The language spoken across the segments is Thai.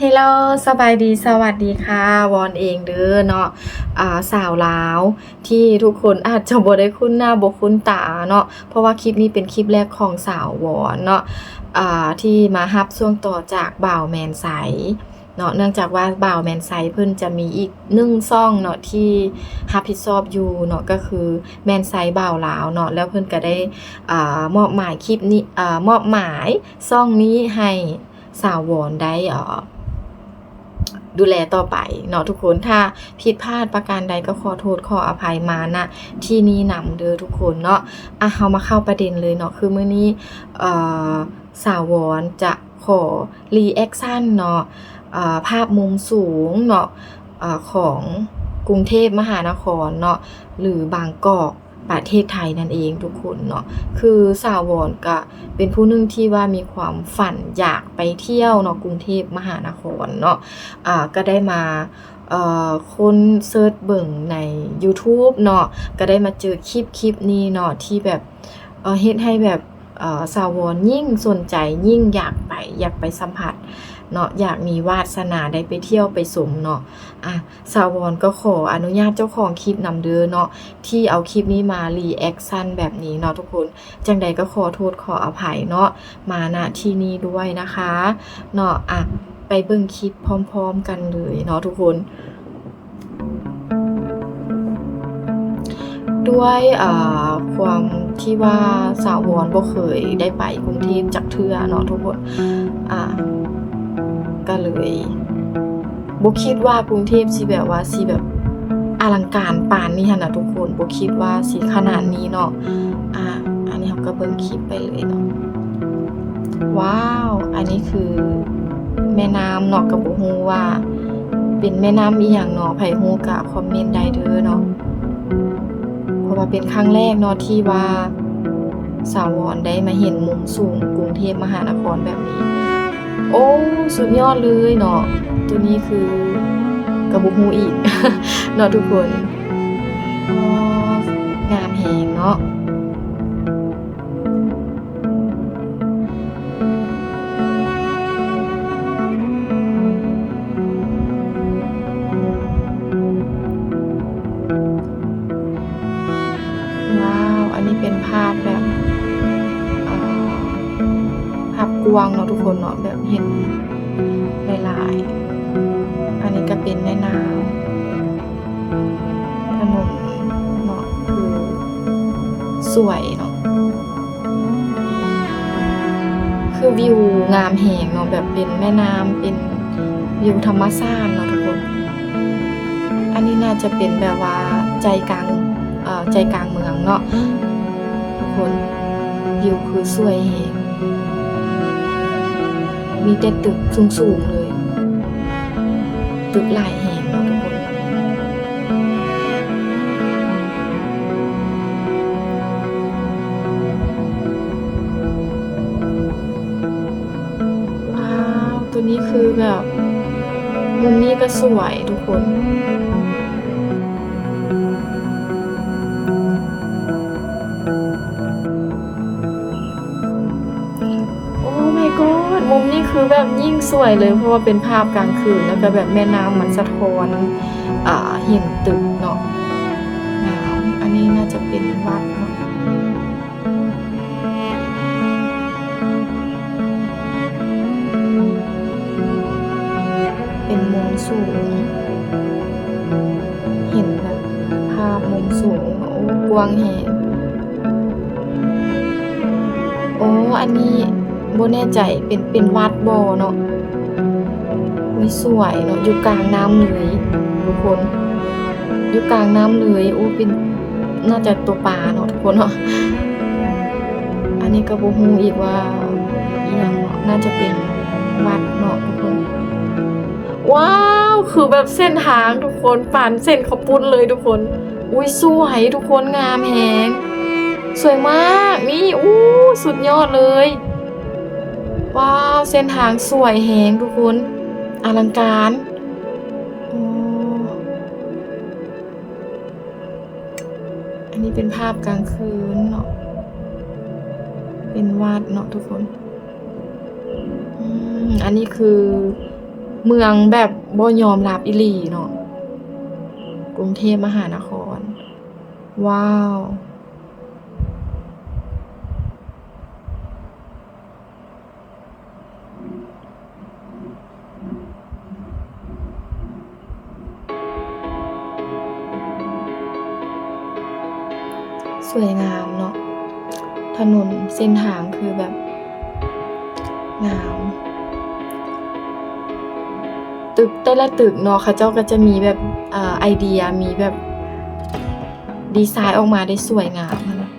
เฮลโลสบายดีสวัสดีค่ะวอนเองเด้อเนาะอ่าสาวลาว ที่ทุกคนอาจจะบ่ได้คุ้นหน้าบ่คุ้นตาเนาะเพราะว่าคลิปนี้เป็นคลิปแรกของสาววอนเนาะอ่าที่มาฮับช่วงต่อจากบ่าวแมนไซเนาะเนื่องจากว่าบ่าวแมนไซเพิ่นจะมีอีกหนึ่งซ่องเนาะที่รับผิดชอบอยู่เนาะก็คือแมนไซบ่าวลาวเนาะแล้วเพิ่นก็ได้อ่ามอบหมายคลิปนี้อ่ามอบหมายซ่องนี้ให้สาววอนได้อ่า ดูแลต่อไปเนาะทุกคนถ้าผิดพลาดประการใดก็ขอโทษขออภัยมานะที่นี่นำเด้อทุกคนเนาะอะเฮามาเข้าประเด็นเลยเนาะคือมื้อนี้เอ่อสาววอนจะขอรีแอคชั่นเนาะเอ่อภาพมุมสูงเนาะเอ่อของกรุงเทพมหานครเนาะหรือบางกอก ประเทศไทยนั่นเองทุกคนเนาะคือสาววอนก็เป็นผู้หนึงที่ว่ามีความฝันอยากไปเที่ยวเนาะกรุงเทพมหานครเนาะอ่าก็ได้มาเอ่อคนเซิร์ชเบิ่งใน YouTube เนาะก็ได้มาเจอคลิปคลิปนี้เนาะที่แบบเออเฮ็ดให้แบบสาวรยิ่งสนใจยิ่งอยากไปอยากไปสัมผัส เนาะอยากมีวาสนาได้ไปเที่ยวไปสมเนาะอะสาวรก็ขออนุญาตเจ้าของคลิปนำเด้อเนาะที่เอาคลิปนี้มารีแอคชั่นแบบนี้เนาะทุกคนจังใดก็ขอโทษขออภัยเนาะมาณที่นี้ด้วยนะคะเนาะอะไปเบิ่งคลิปพร้อม ๆ กันเลยเนาะทุกคนด้วยอ่าความที่ว่าสาววอนบ่เคยได้ไปกรุงเทพจักเทือเนาะทุกคนอ่า ก็เลยบ่คิดว่ากรุงเทพสิแบบว่าสิแบบอลังการปานนี่นน่ะทุกคนบ่คิดว่าสิขนาดนี้เนาะอ่าอันนี้เราก็เบิ่งคลิปไปเลยเนาะว้าว อันนี้คือแม่น้ำเนาะกับบ่ฮู้ว่า เป็นแม่น้ำอีหยังเนาะไผฮู้ก็คอมเมนต์ได้เด้อเนาะเพราะว่าเป็นครั้งแรกเนาะที่ว่าสาววอนได้มาเห็นมุมสูงกรุงเทพมหานครแบบนี้ โอ้สุดยอดเลยเนาะตัวนี้คือกับบ่ฮู้อีกเนาะทุกคน วยเนาะคือวิวงามแหงเนาะแบบเป็นแม่น้ำเป็นวิวธรรมชาติเนาะทุกคน อันนี้น่าจะเป็นแบบว่าใจกลางเอ่อใจกลางเมืองเนาะทุกคนวิวคือสวยแฮงมีแต่ตึกสูงๆเลย ตึกหลายแหง มุมนี้ก็สวยทุกคนโอ้ my god มุมนี้คือแบบยิ่งสวยเลยเพราะว่าเป็นภาพกลางคืนแล้วก็แบบแม่น้ำมันสะท้อนอ่าเห็นตึกเนาะน้ำอันนี้น่าจะเป็นวัดเนาะ สูง เห็นแบบภาพมุมสูงโอ้กว้างแหงโอ้อันนี้โบแน่ใจเป็นเป็นวัดบ่เนาะอุ้ยสวยเนาะอยู่กลางน้ำเลยทุกคน อยู่กลางน้ำเลยโอ้เป็นน่าจะตัวปลาเนาะทุกคนเนาะอันนี้ก็บ่ฮู้อีกว่าอีหยังเนาะน่าจะเป็นวัดเนาะทุกคน ว้าว คือแบบเส้นทางทุกคนปั่นเส้นขาวปุ้นเลยทุกคน อุ้ยสวยทุกคนงามแฮงสวยมากนี่อู้สุดยอดเลย ว้าวเส้นทางสวยแฮงทุกคนอลังการออันนี้เป็นภาพกลางคืนเนาะเป็นวาดเนาะทุกคนอันนี้คือ เมืองแบบบ่ยอมรับอีหลีเนาะกรุงเทพมหานคร ว้าว สวยงามเนาะถนนเส้นทางคือแบบงาม ตึกแต่ละตึกเนาะเขาเจ้าก็จะมีแบบอไอเดียมีแบบดีไซน์ออกมาได้สวยงามนะ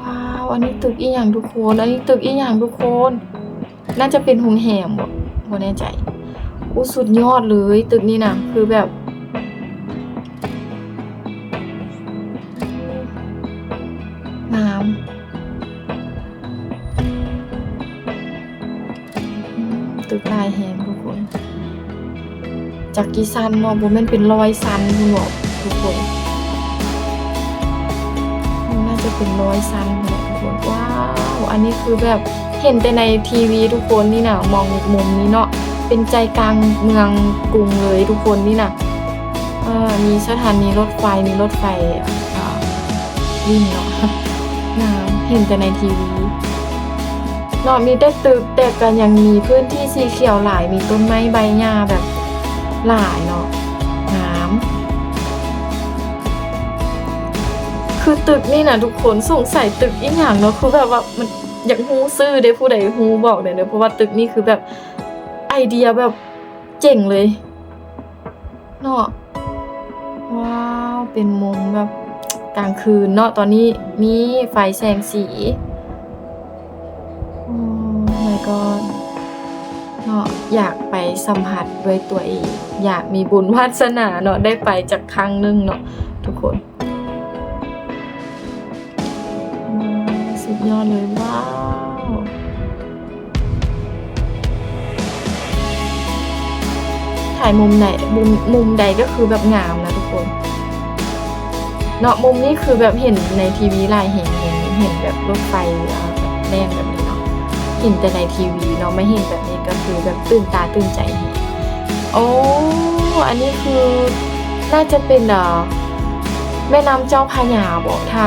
ว้าวอันนี้ตึกอีหยังทุกคนอันนี้ตึกอีหยังทุกคน น่าจะเป็นโรงแรมบ่บ่แน่ใจอู้สุดยอดเลยตึกนี้นะคือแบบ จากกี่ซันเนาะบ่แม่นเป็นร้อยซันคุณบอกทุกคนน่าจะเป็นร้อยซันคุณบอกทุกคนว้าวอันนี้คือแบบเห็นแต่ในทีวีทุกคนนี่นะมองมุมนี้เนาะเป็นใจกลางเมืองกรุงเลยทุกคนนี่นะมีสถานีรถไฟมีรถไฟวิ่งเนาะน้ำเห็นแต่ในทีวีเนาะมีแต่ตึกแต่ก็ยังมีพื้นที่สีเขียวหลายมีต้นไม้ใบหญ้าแบบ หลายเนาะน้ำคือตึกนี่นะทุกคนสงสัยตึกอีกอย่างเนาะคือแบบว่ามันอยากฮู้ซื้อเด้ผู้ใดฮู้บอกเด้เด้อเพราะว่าตึกนี่คือแบบไอเดียแบบเจ๋งเลยเนาะว้าวเป็นมุมแบบกลางคืนเนาะตอนนี้มีไฟแสงสีโอ้ my god เนาะอยากไปสัมผัสด้วยตัวเอง อยากมีบุญวาสนาเนาะได้ไปจากครั้งหนึงเนาะทุกคนว้าวสุดยอดเลยว้าวถ่ายมุมไหนมุมมุมใดก็คือแบบงามนะทุกคนเนาะมุมนี้คือแบบเห็นในทีวีลายเห็นเห็นเห็นแบบรถไฟแบบแล่นแบบ เห็นแต่ในทีวีเนาะไม่เห็นแบบนี้ก็คือแบบตื่นตาตื่นใจ โอ้อันนี้คือน่าจะเป็นเอ่อแม่น้ำเจ้าพญาบอกท้า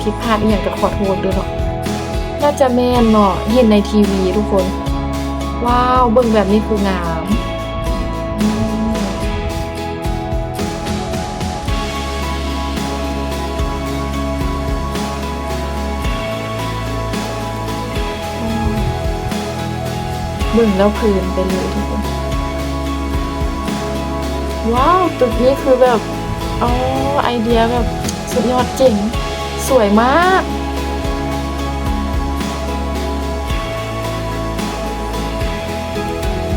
ผิดพลาดอหย่างก็ขอโทษด้วยเนาะน่าจะแม่นเนาะเห็นในทีวีทุกคน ว้าวเบิ่งแบบนี้คืองาม เบิ่งแล้วพลินไปเลยทุกคน ว้าวตึกนี้คือแบบอ๋อไอเดียแบบสุดยอดเจ๋ง สวยมาก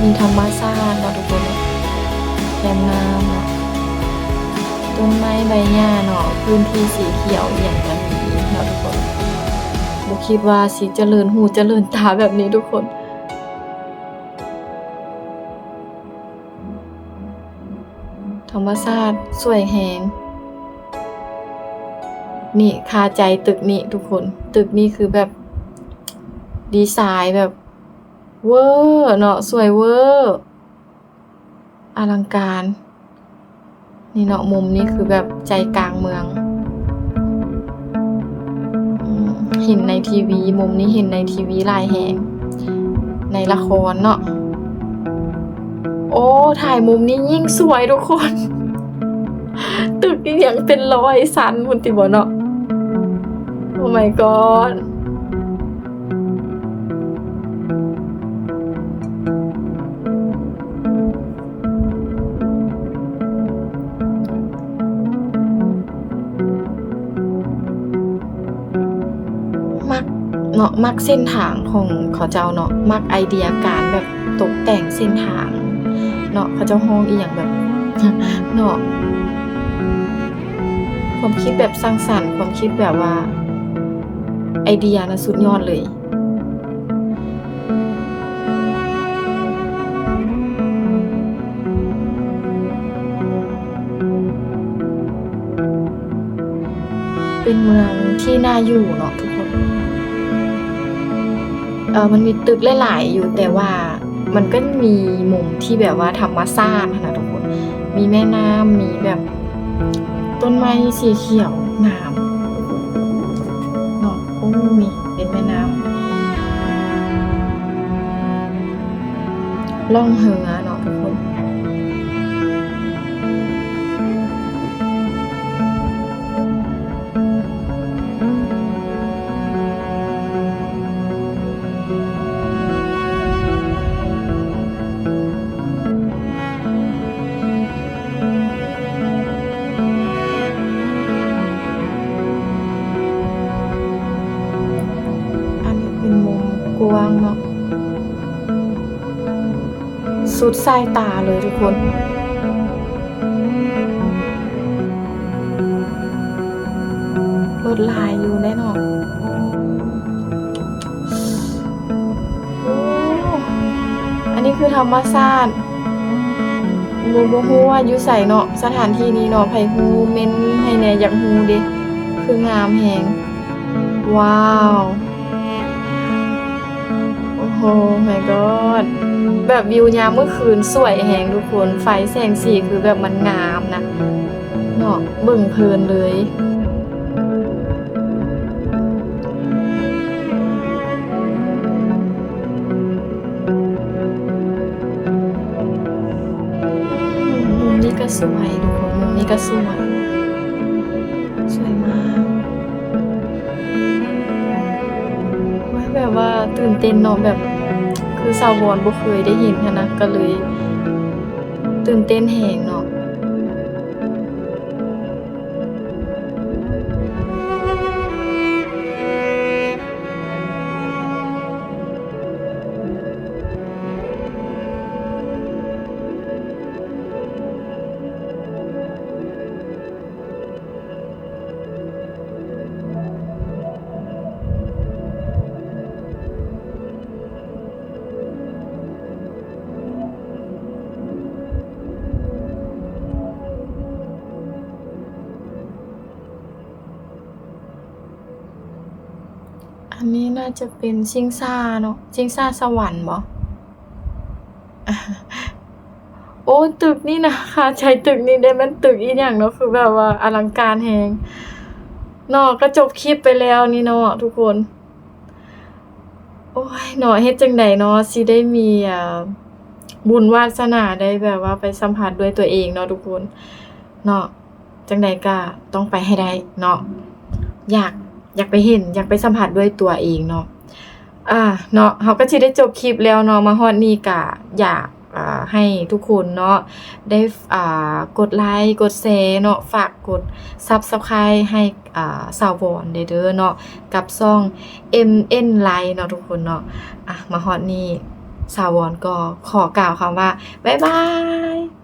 มีธรรมชาติเนาะทุกคนเนาะแยมน้ำเนาะต้นไม้ใบหญ้าเนาะพื้นที่สีเขียวอย่างกันนี้เนาะทุกคนบ่คิดว่าสิเจริญหูเจริญตาแบบนี้ทุกคน ธรรมชาติสวยแหง นี่คาใจตึกนี้ทุกคน ตึกนี้คือแบบ ดีไซน์แบบ เวอร์เนาะสวยเวอร์อลังการ นี่เนาะมุมนี้คือแบบใจกลางเมืองเห็นในทีวี มุมนี้เห็นในทีวีลายแหง ในละครเนาะ โอ้ ถ่ายมุมนี้ยิ่งสวยทุกคน ตึกนี่ยังเป็นรอยสันคุณติบเนาะโอ้ my god มักเนาะมักเส้นทางของเขาเจ้าเนาะมักไอเดียการแบบตกแต่งเส้นทาง เนาะเขาเจ้าห้องอีหยังแบบเนาะความคิดแบบสร้างสรรค์ ความคิดแบบว่า ไอเดียนะสุดยอดเลยเป็นเมืองที่น่าอยู่เนาะทุกคน เออมันมีตึกหลาย ๆ อยู่แต่ว่า มันก็มีมุมที่แบบว่าธรรมชาตินะทุกคน มีแม่น้ำมีแบบ ต้นไม้สีเขียวน้ำเนาะโอ้มีเป็นแม่น้ำล่องเหือเนาะ สายตาเลยทุกคนรถลายอยู่แน่นอนอ้อันนี้คือธรรมชาติโมโมฮูว่าอยู่ใส่เนาะสถานที่นี้เนาะไผฮูเมนให้แน่อยากฮูเด้คืองามแฮงว้าว ห my god แบบวิวยามเมื่อคืนสวยแหงทุกคน ไฟแสงสีคือแบบมันงามนะเนาะเบิ่งเพลินเลยนี้ก็สวยทุกคนมุมนี้ก็สวย สวยมากว่าแบบว่าตื่นเต้นเนาะแบบ คือสาววอนบ่เคยได้ยินหั้นนะก็เลยตื่นเต้นแหงเนาะ น่าจะเป็นชิงซ่าเนาะชิงซ่าสวรรค์บ่โอ้ตึกนี่นะคะใช้ตึกนี้ได้มันตึกอีหยังเนาะคือแบบว่าอลังการแฮงเนาะก็จบคลิปไปแล้วนี่เนาะทุกคน โอ้ยเนาะเฮ็ดจังใดเนาะสิได้มีอ่าบุญวาสนาได้แบบว่าไปสัมผัสด้วยตัวเองเนาะทุกคนเนาะจังใดก็ต้องไปให้ได้เนาะอยาก อยากไปเห็นอยากไปสัมผัสด้วยตัวเองเนาะอ่าเนาะเขาก็สิได้จบคลิปแล้วเนาะมาฮอดนี้ก็อยากอ่าให้ทุกคนเนาะได้อ่ากดไลค์กดแชร์เนาะฝากกด Subscribe ให้อ่าสาวบอนเด้อเนาะกับซ่อง MN Line เนาะทุกคนเนาะอะมาฮอดนี้สาววอนก็ขอกล่าวคำว่า บ๊ายบาย